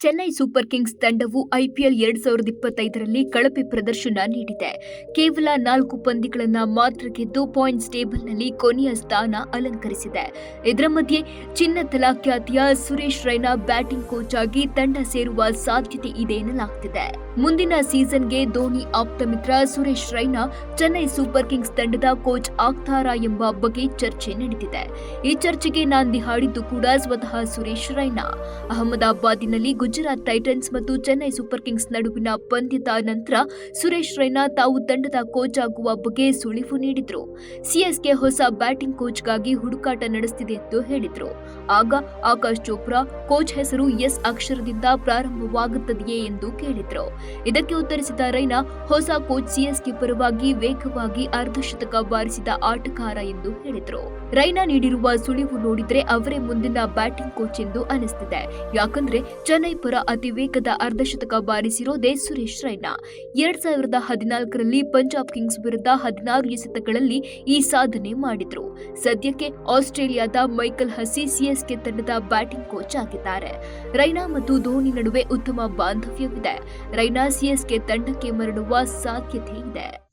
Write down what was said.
Chennai super Kings ತಂಡವು IPL ಎರಡ್ ಸಾವಿರದ ಇಪ್ಪತ್ತೈದರಲ್ಲಿ ಕಳಪೆ ಪ್ರದರ್ಶನ ನೀಡಿದೆ. ಕೇವಲ ನಾಲ್ಕು ಪಂದ್ಯಗಳನ್ನು ಮಾತ್ರ ಗೆದ್ದು ಪಾಯಿಂಟ್ಸ್ ಟೇಬಲ್ನಲ್ಲಿ ಕೊನೆಯ ಸ್ಥಾನ ಅಲಂಕರಿಸಿದೆ. ಇದರ ಮಧ್ಯೆ ಚಿನ್ನ ತಲಾಖ್ಯಾತಿಯ ಸುರೇಶ್ ರೈನಾ ಬ್ಯಾಟಿಂಗ್ ಕೋಚ್ ಆಗಿ ತಂಡ ಸೇರುವ ಸಾಧ್ಯತೆ ಇದೆ ಎನ್ನಲಾಗ್ತಿದೆ. ಮುಂದಿನ ಸೀಸನ್ಗೆ ಧೋನಿ ಆಪ್ತ ಮಿತ್ರ ಸುರೇಶ್ ರೈನಾ ಚೆನ್ನೈ ಸೂಪರ್ ಕಿಂಗ್ಸ್ ತಂಡದ ಕೋಚ್ ಆಗ್ತಾರಾ ಎಂಬ ಬಗ್ಗೆ ಚರ್ಚೆ ನಡೆದಿದೆ. ಈ ಚರ್ಚೆಗೆ ನಾಂದಿ ಹಾಡಿದ್ದು ಕೂಡ ಸ್ವತಃ ಸುರೇಶ್ ರೈನಾ. ಅಹಮದಾಬಾದಿನಲ್ಲಿ ಗುಜರಾತ್ ಟೈಟನ್ಸ್ ಮತ್ತು ಚೆನ್ನೈ ಸೂಪರ್ ಕಿಂಗ್ಸ್ ನಡುವಿನ ಪಂದ್ಯದ ನಂತರ ಸುರೇಶ್ ರೈನಾ ತಾವು ತಂಡದ ಕೋಚ್ ಆಗುವ ಬಗ್ಗೆ ಸುಳಿವು ನೀಡಿದ್ರು. ಸಿಎಸ್ಕೆ ಹೊಸ ಬ್ಯಾಟಿಂಗ್ ಕೋಚ್ಗಾಗಿ ಹುಡುಕಾಟ ನಡೆಸುತ್ತಿದೆ ಎಂದು ಹೇಳಿದ್ರು. ಆಗ ಆಕಾಶ್ ಚೋಪ್ರಾ, ಕೋಚ್ ಹೆಸರು ಎಸ್ ಅಕ್ಷರದಿಂದ ಪ್ರಾರಂಭವಾಗುತ್ತದೆಯೇ ಎಂದು ಕೇಳಿದ್ರು. ಇದಕ್ಕೆ ಉತ್ತರಿಸಿದ ರೈನಾ, ಹೊಸ ಕೋಚ್ ಸಿಎಸ್ಕೆ ಪರವಾಗಿ ವೇಗವಾಗಿ ಅರ್ಧಶತಕ ಬಾರಿಸಿದ ಆಟಗಾರ ಎಂದು ಹೇಳಿದ್ರು. ರೈನಾ ನೀಡಿರುವ ಸುಳಿವು ನೋಡಿದ್ರೆ ಅವರೇ ಮುಂದಿನ ಬ್ಯಾಟಿಂಗ್ ಕೋಚ್ ಎಂದು ಅನಿಸ್ತಿದೆ. ಯಾಕಂದ್ರೆ ಚೆನ್ನೈ ಪರ ಅತಿ ವೇಗದ ಅರ್ಧಶತಕ ಬಾರಿಸಿರೋದೇ ಸುರೇಶ್ ರೈನಾ. ಎರಡ್ ಸಾವಿರದ ಹದಿನಾಲ್ಕರಲ್ಲಿ ಪಂಜಾಬ್ ಕಿಂಗ್ಸ್ ವಿರುದ್ಧ ಹದಿನಾರು ಎಸೆತಗಳಲ್ಲಿ ಈ ಸಾಧನೆ ಮಾಡಿದ್ರು. ಸದ್ಯಕ್ಕೆ ಆಸ್ಟ್ರೇಲಿಯಾದ ಮೈಕಲ್ ಹಸಿ ಸಿಎಸ್ಕೆ ತಂಡದ ಬ್ಯಾಟಿಂಗ್ ಕೋಚ್ ಆಗಿದ್ದಾರೆ. ರೈನಾ ಮತ್ತು ಧೋನಿ ನಡುವೆ ಉತ್ತಮ ಬಾಂಧವ್ಯವಿದೆ. ರೈನಾ ಸಿಎಸ್ಕೆ ತಂಡಕ್ಕೆ ಮರಳುವ ಸಾಧ್ಯತೆ ಇದೆ.